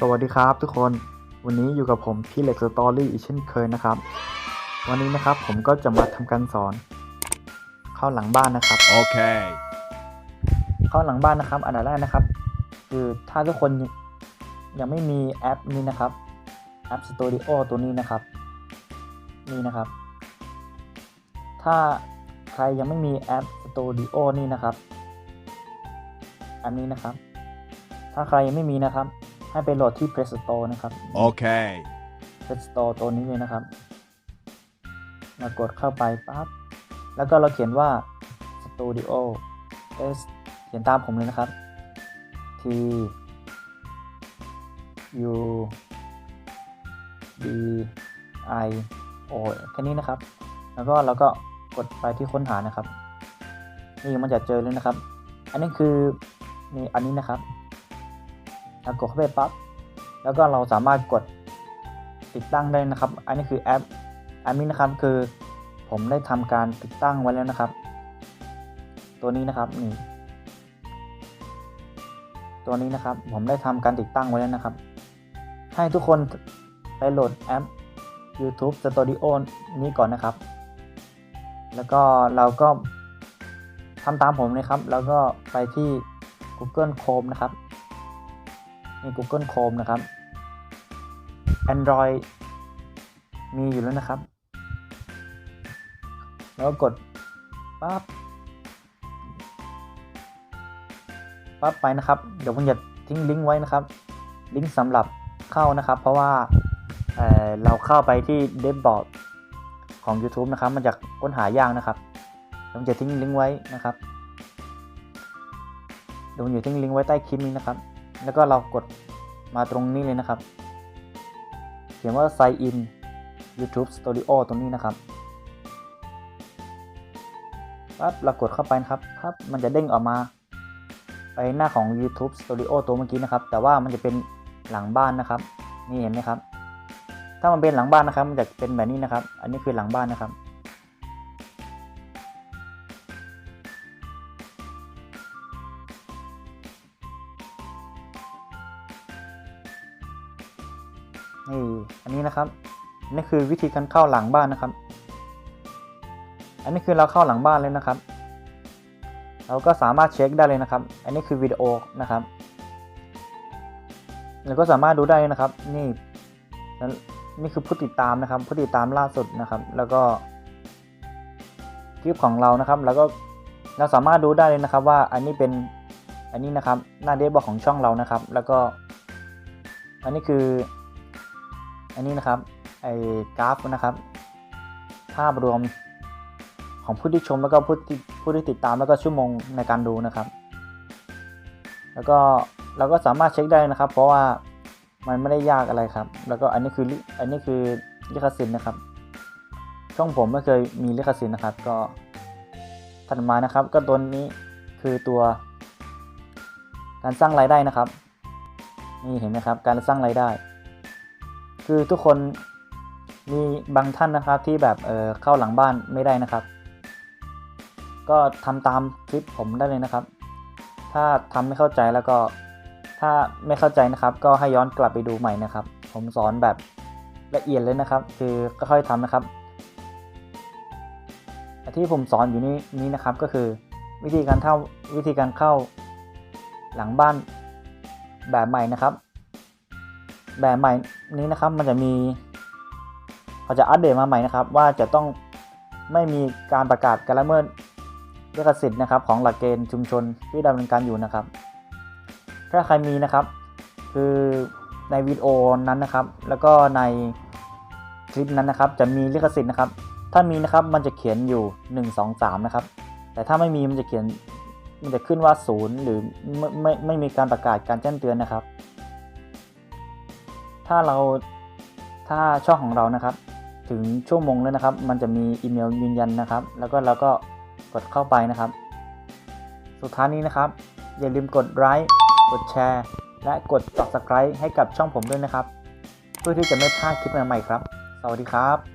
สวัสดีครับทุกคนวันนี้อยู่กับผมพี่เล็กสตอรี่อีกเช่นเคยนะครับ วันนี้นะครับผมก็จะมาทำการสอน เข้าหลังบ้านนะครับ Okay. เข้าหลังบ้านนะครับ อันดับแรกนะครับ คือถ้าทุกคนยังไม่มีแอปนี้นะครับแอป Studio ตัวนี้นะครับ นี่นะครับ ถ้าใครยังไม่มีแอป Studio นี่นะครับอันนี้นะครับ ถ้าใครยังไม่มีนะครับ ให้ไปโหลดที่ Play Store นะครับ Okay. Play Store ตัวนี้เลยนะครับ มากดเข้าไปปั๊บ แล้วก็เราเขียนว่า Studio S เขียนตามผมเลยนะครับ T U D I O แค่นี้นะครับ แล้วก็เราก็กดไปที่ค้นหานะครับ นี่มันจะเจอเลยนะครับ อันนี้คือนี่อันนี้นะครับเรา กดเข้าไปปั๊บแล้วก็เราสามารถกดติดตั้งได้นะครับ อันนี้คือแอปอันนี้นะครับคือผมได้ทำการติดตั้งไว้แล้วนะครับ ตัวนี้นะครับนี่ตัวนี้นะครับผมได้ทำการติดตั้งไว้แล้วนะครับ ให้ทุกคนไปโหลดแอป YouTube Studio นี้ก่อนนะครับ แล้วก็เราก็ทำตามผมเลยครับ แล้วก็ไปที่ Google Chrome นะครับ นี่ Google Chrome นะครับ Android มีอยู่แล้วนะครับ แล้วกดปั๊บปั๊บไปนะครับ เดี๋ยวผมจะทิ้งลิงก์ไว้นะครับ ลิงก์สำหรับเข้านะครับ เพราะว่าเเราเข้าไปที่เดฟบอร์ดของ YouTube นะครับ มันจะค้นหายากนะครับผมจะทิ้งลิงก์ไว้นะครับเดี๋ยวผมจะทิ้งลิงก์ไว้ใต้คลิปนี้นะครับ แล้วก็เรากดมาตรงนี้เลยนะครับ เขียนว่า sign in YouTube Studio ตรงนี้นะครับปั๊บเรากดเข้าไปนะครับปั๊บมันจะเด้งออกมา ไปหน้าของ YouTube Studio ตัวเมื่อกี้นะครับ แต่ว่ามันจะเป็นหลังบ้านนะครับ นี่เห็นไหมครับ ถ้ามันเป็นหลังบ้านนะครับ มันจะเป็นแบบนี้นะครับ อันนี้คือหลังบ้านนะครับ นี่อันนี้นะครับนี่คือวิธีการเข้าหลังบ้านนะครับ อันนี้คือเราเข้าหลังบ้านเลยนะครับ เราก็สามารถเช็คได้เลยนะครับ อันนี้คือวิดีโอนะครับเราก็สามารถดูได้เลยนะครับ นี่นี่คือผู้ติดตามนะครับ ผู้ติดตามล่าสุดนะครับ แล้วก็คลิปของเรานะครับ แล้วก็เราสามารถดูได้เลยนะครับ ว่าอันนี้เป็นอันนี้นะครับ หน้าเดบอของช่องเรานะครับ แล้วก็ อันนี้คือ อันนี้นะครับไอ้กราฟนะครับภาพรวมของผู้ที่ชมแล้วก็ผู้ที่ผู้ที่ติดตามแล้วก็ชั่วโมงในการดูนะครับ แล้วก็เราก็สามารถเช็คได้นะครับ เพราะว่ามันไม่ได้ยากอะไรครับ แล้วก็อันนี้คืออันนี้คือลิขสิทธิ์นะครับ ช่องผมไม่เคยมีลิขสิทธิ์นะครับ ก็ถัดมานะครับ ก็ตัวนี้คือตัว การสร้างรายได้นะครับ นี่เห็นไหมครับ การสร้างรายได้ คือทุกคนมีบางท่านนะครับที่แบบเออเข้าหลังบ้านไม่ได้นะครับ ก็ทำตามคลิปผมได้เลยนะครับ ถ้าทำไม่เข้าใจแล้วก็ถ้าไม่เข้าใจนะครับ ก็ให้ย้อนกลับไปดูใหม่นะครับ ผมสอนแบบละเอียดเลยนะครับ คือก็ค่อยๆทำนะครับที่ผมสอนอยู่นี้นี้นะครับก็คือวิธีการเข้าวิธีการเข้าหลังบ้านแบบใหม่นะครับ แบบใหม่ นี้นะครับมันจะมีเขาจะอัปเดตมาใหม่นะครับ ว่าจะต้องไม่มีการประกาศการละเมิดลิขสิทธิ์นะครับ ของหลักเกณฑ์ชุมชนที่ดำเนินการอยู่นะครับ ถ้าใครมีนะครับ คือในวิดีโอนั้นนะครับ แล้วก็ในคลิปนั้นนะครับ จะมีลิขสิทธิ์นะครับ ถ้ามีนะครับมันจะเขียนอยู่ 1 2 3 นะครับ แต่ถ้าไม่มีมันจะเขียนมันจะขึ้นว่าศูนย์หรือไม่ไม่ไม่มีการประกาศการแจ้งเตือนนะครับ ถ้าเราถ้าช่องของเรานะครับ ถึงชั่วโมงแล้วนะครับ มันจะมีอีเมลยืนยันนะครับ แล้วก็เราก็กดเข้าไปนะครับ สุดท้ายนี้นะครับ อย่าลืมกดไลค์กดแชร์และกด subscribe ให้กับช่องผมด้วยนะครับ เพื่อที่จะไม่พลาดคลิปใหม่ๆครับ สวัสดีครับ